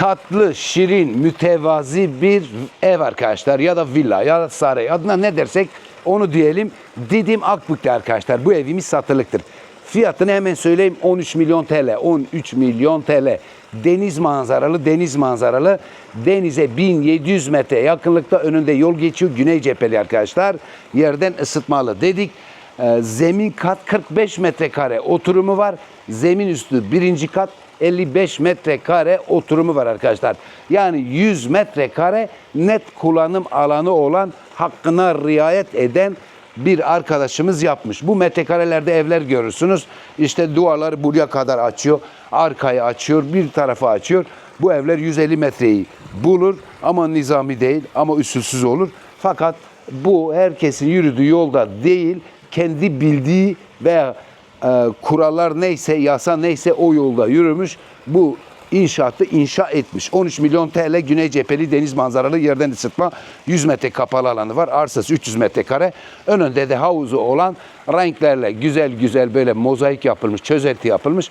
tatlı, şirin, mütevazi bir ev arkadaşlar. Ya da villa ya da saray. Adına ne dersek onu diyelim. Didim Akbük'te arkadaşlar. Bu evimiz satılıktır. Fiyatını hemen söyleyeyim. 13 milyon TL 13 milyon TL deniz manzaralı deniz manzaralı. Denize 1700 metre yakınlıkta önünde yol geçiyor güney cepheli arkadaşlar. Yerden ısıtmalı dedik. Ee, zemin kat 45 metrekare oturumu var. Zemin üstü birinci kat 55 metrekare oturumu var arkadaşlar. Yani 100 metrekare net kullanım alanı olan hakkına riayet eden bir arkadaşımız yapmış. Bu metrekarelerde evler görürsünüz. İşte duvarları buraya kadar açıyor. Arkayı açıyor. Bir tarafı açıyor. Bu evler 150 metreyi bulur ama nizami değil ama usulsüz olur. Fakat bu herkesin yürüdüğü yolda değil, kendi bildiği veya e, kurallar neyse, yasa neyse o yolda yürümüş. Bu inşaatı inşa etmiş. 13 milyon TL güney cepheli deniz manzaralı yerden ısıtma 100 metre kapalı alanı var. Arsası 300 metrekare. Önünde de havuzu olan renklerle güzel güzel böyle mozaik yapılmış, çözelti yapılmış.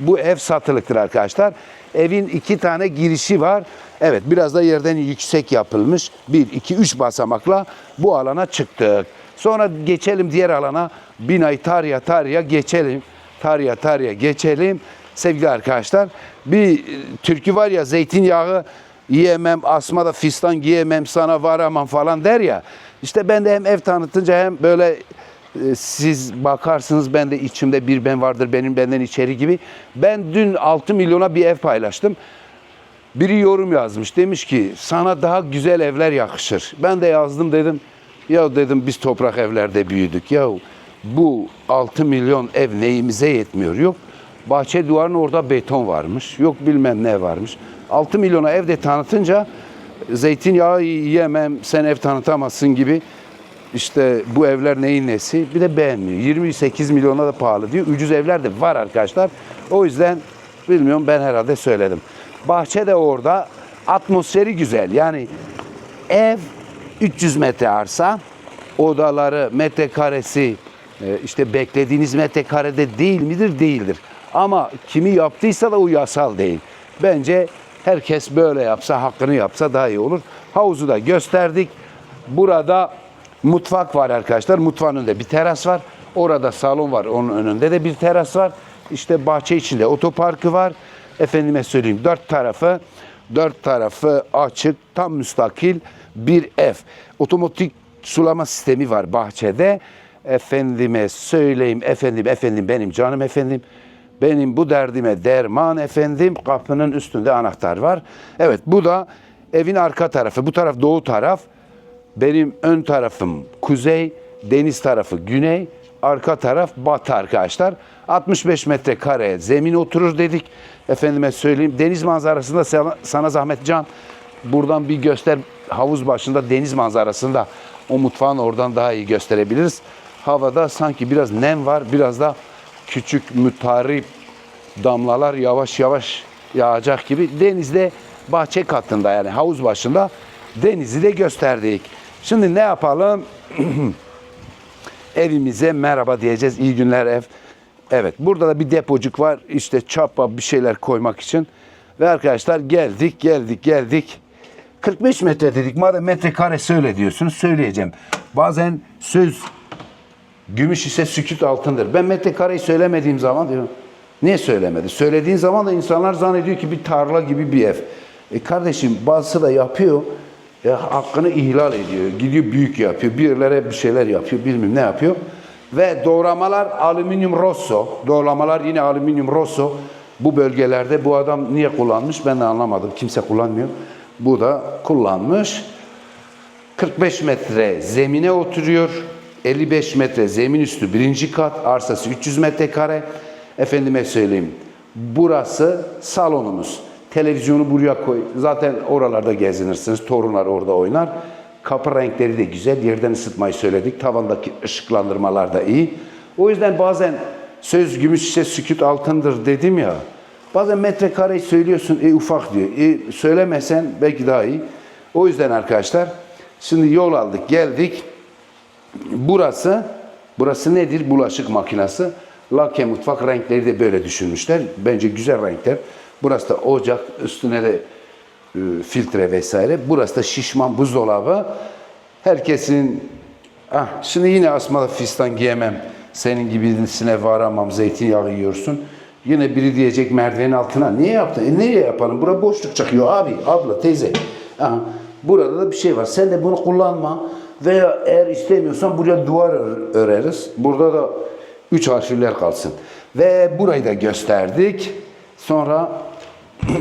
Bu ev satılıktır arkadaşlar. Evin iki tane girişi var. Evet biraz da yerden yüksek yapılmış. Bir, iki, üç basamakla bu alana çıktık. Sonra geçelim diğer alana. Binayı tarya tarya geçelim. Tarya tarya geçelim. Sevgili arkadaşlar bir türkü var ya zeytinyağı yiyemem, asma da fistan giyemem, sana varamam falan der ya. İşte ben de hem ev tanıtınca hem böyle e, siz bakarsınız ben de içimde bir ben vardır benim benden içeri gibi. Ben dün 6 milyona bir ev paylaştım. Biri yorum yazmış. Demiş ki sana daha güzel evler yakışır. Ben de yazdım dedim. Ya dedim biz toprak evlerde büyüdük. Ya bu 6 milyon ev neyimize yetmiyor. Yok bahçe duvarının orada beton varmış. Yok bilmem ne varmış. 6 milyona evde tanıtınca zeytinyağı yiyemem sen ev tanıtamazsın gibi işte bu evler neyin nesi bir de beğenmiyor. 28 milyona da pahalı diyor. Ucuz evler de var arkadaşlar. O yüzden bilmiyorum ben herhalde söyledim. Bahçe de orada atmosferi güzel. Yani ev 300 metre arsa odaları metrekaresi e, işte beklediğiniz metrekarede değil midir? Değildir. Ama kimi yaptıysa da o yasal değil. Bence herkes böyle yapsa, hakkını yapsa daha iyi olur. Havuzu da gösterdik. Burada mutfak var arkadaşlar. Mutfağın önünde bir teras var. Orada salon var. Onun önünde de bir teras var. İşte bahçe içinde otoparkı var. Efendime söyleyeyim dört tarafı dört tarafı açık, tam müstakil bir ev. Otomatik sulama sistemi var bahçede. Efendime söyleyeyim efendim efendim benim canım efendim. Benim bu derdime derman efendim. Kapının üstünde anahtar var. Evet bu da evin arka tarafı. Bu taraf doğu taraf. Benim ön tarafım kuzey, deniz tarafı güney, arka taraf batı arkadaşlar. 65 metrekare zemin oturur dedik. Efendime söyleyeyim deniz manzarasında sana zahmet can. Buradan bir göster havuz başında deniz manzarasında o mutfağın oradan daha iyi gösterebiliriz. Havada sanki biraz nem var, biraz da küçük mütarip damlalar yavaş yavaş yağacak gibi. Denizde bahçe katında yani havuz başında denizi de gösterdik. Şimdi ne yapalım? Evimize merhaba diyeceğiz. İyi günler ev. Evet burada da bir depocuk var. İşte çapa bir şeyler koymak için. Ve arkadaşlar geldik geldik geldik. 45 metre dedik. Madem metrekare söyle diyorsunuz söyleyeceğim. Bazen söz gümüş ise sükut altındır. Ben metrekareyi söylemediğim zaman diyorum. Niye söylemedi? Söylediğin zaman da insanlar zannediyor ki bir tarla gibi bir ev. E kardeşim bazısı da yapıyor. Ya hakkını ihlal ediyor. Gidiyor büyük yapıyor. Bir yerlere bir şeyler yapıyor. Bilmem ne yapıyor. Ve doğramalar alüminyum rosso. Doğramalar yine alüminyum rosso. Bu bölgelerde bu adam niye kullanmış ben de anlamadım. Kimse kullanmıyor. Bu da kullanmış. 45 metre zemine oturuyor. 55 metre zemin üstü birinci kat. Arsası 300 metrekare. Efendime söyleyeyim. Burası salonumuz. Televizyonu buraya koy. Zaten oralarda gezinirsiniz. Torunlar orada oynar. Kapı renkleri de güzel. Yerden ısıtmayı söyledik. Tavandaki ışıklandırmalar da iyi. O yüzden bazen söz gümüş ise sükut altındır dedim ya. Bazen metrekareyi söylüyorsun e ufak diyor. E, söylemesen belki daha iyi. O yüzden arkadaşlar şimdi yol aldık geldik. Burası burası nedir? Bulaşık makinesi. Lake mutfak renkleri de böyle düşünmüşler. Bence güzel renkler. Burası da ocak. Üstüne de e, filtre vesaire. Burası da şişman buzdolabı. Herkesin ah, şimdi yine asmalı fistan giyemem. Senin gibisine varamam. Zeytinyağı yiyorsun. Yine biri diyecek merdivenin altına. Niye yaptın? E nereye yapalım? Bura boşluk çakıyor abi, abla, teyze. Aha, burada da bir şey var. Sen de bunu kullanma. Veya eğer istemiyorsan buraya duvar ör- öreriz. Burada da üç harfler kalsın. Ve burayı da gösterdik. Sonra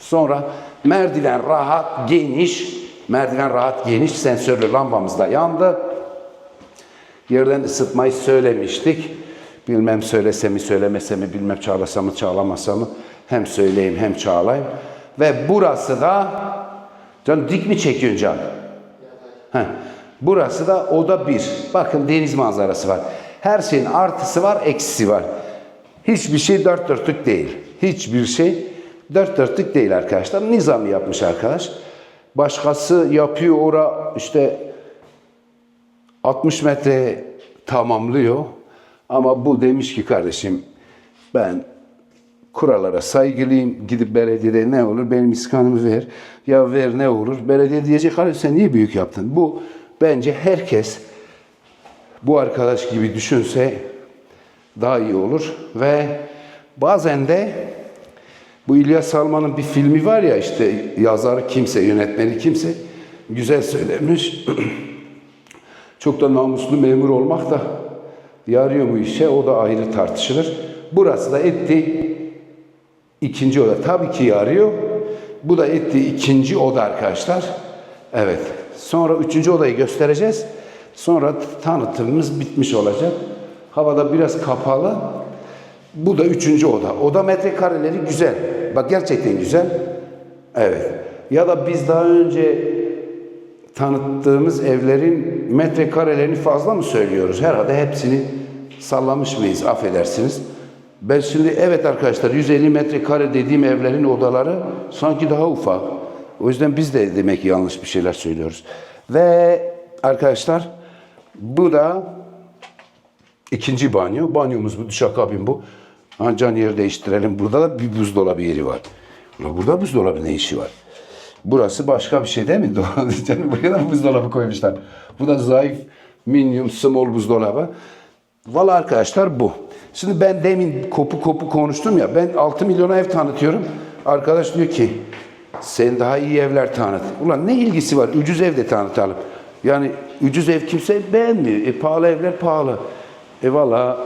Sonra merdiven rahat, geniş. Merdiven rahat, geniş. Sensörlü lambamız da yandı. Yerden ısıtmayı söylemiştik. Bilmem söylese mi söylemese mi, bilmem çağlasa mı çağlamasa mı. Hem söyleyeyim hem çağlayayım. Ve burası da, can dik mi çekiyorsun can? Heh. Burası da oda bir. Bakın deniz manzarası var. Her şeyin artısı var, eksisi var. Hiçbir şey dört dörtlük değil. Hiçbir şey dört dörtlük değil arkadaşlar. Nizam yapmış arkadaş. Başkası yapıyor ora işte 60 metre tamamlıyor. Ama bu demiş ki kardeşim ben kurallara saygılıyım. Gidip belediyede ne olur benim iskanımı ver. Ya ver ne olur. Belediye diyecek kardeşim sen niye büyük yaptın? Bu bence herkes bu arkadaş gibi düşünse daha iyi olur. Ve bazen de bu İlyas Salman'ın bir filmi var ya işte yazarı kimse, yönetmeni kimse güzel söylemiş. Çok da namuslu memur olmak da yarıyor mu işe o da ayrı tartışılır. Burası da etti ikinci oda. Tabii ki yarıyor. Bu da etti ikinci oda arkadaşlar. Evet. Sonra üçüncü odayı göstereceğiz. Sonra tanıtımımız bitmiş olacak. Havada biraz kapalı. Bu da üçüncü oda. Oda metrekareleri güzel. Bak gerçekten güzel. Evet. Ya da biz daha önce tanıttığımız evlerin metrekarelerini fazla mı söylüyoruz? Herhalde hepsini sallamış mıyız? Affedersiniz. Ben şimdi evet arkadaşlar 150 metrekare dediğim evlerin odaları sanki daha ufak. O yüzden biz de demek yanlış bir şeyler söylüyoruz. Ve arkadaşlar bu da ikinci banyo. Banyomuz bu, duşakabin bu. Ha, can yer değiştirelim. Burada da bir buzdolabı yeri var. Ulan Burada buzdolabı ne işi var? Burası başka bir şey değil mi? Canım buraya da buzdolabı koymuşlar. Bu da zayıf, minimum, small buzdolabı. Valla arkadaşlar bu. Şimdi ben demin kopu kopu konuştum ya. Ben 6 milyona ev tanıtıyorum. Arkadaş diyor ki sen daha iyi evler tanıt. Ulan ne ilgisi var? Ucuz ev de tanıtalım. Yani ucuz ev kimse beğenmiyor. E pahalı evler pahalı. E valla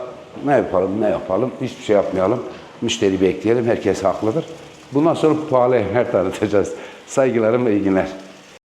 ne yapalım ne yapalım hiçbir şey yapmayalım. Müşteri bekleyelim herkes haklıdır. Bundan sonra pahalı evler tanıtacağız. Saygılarımla iyi günler.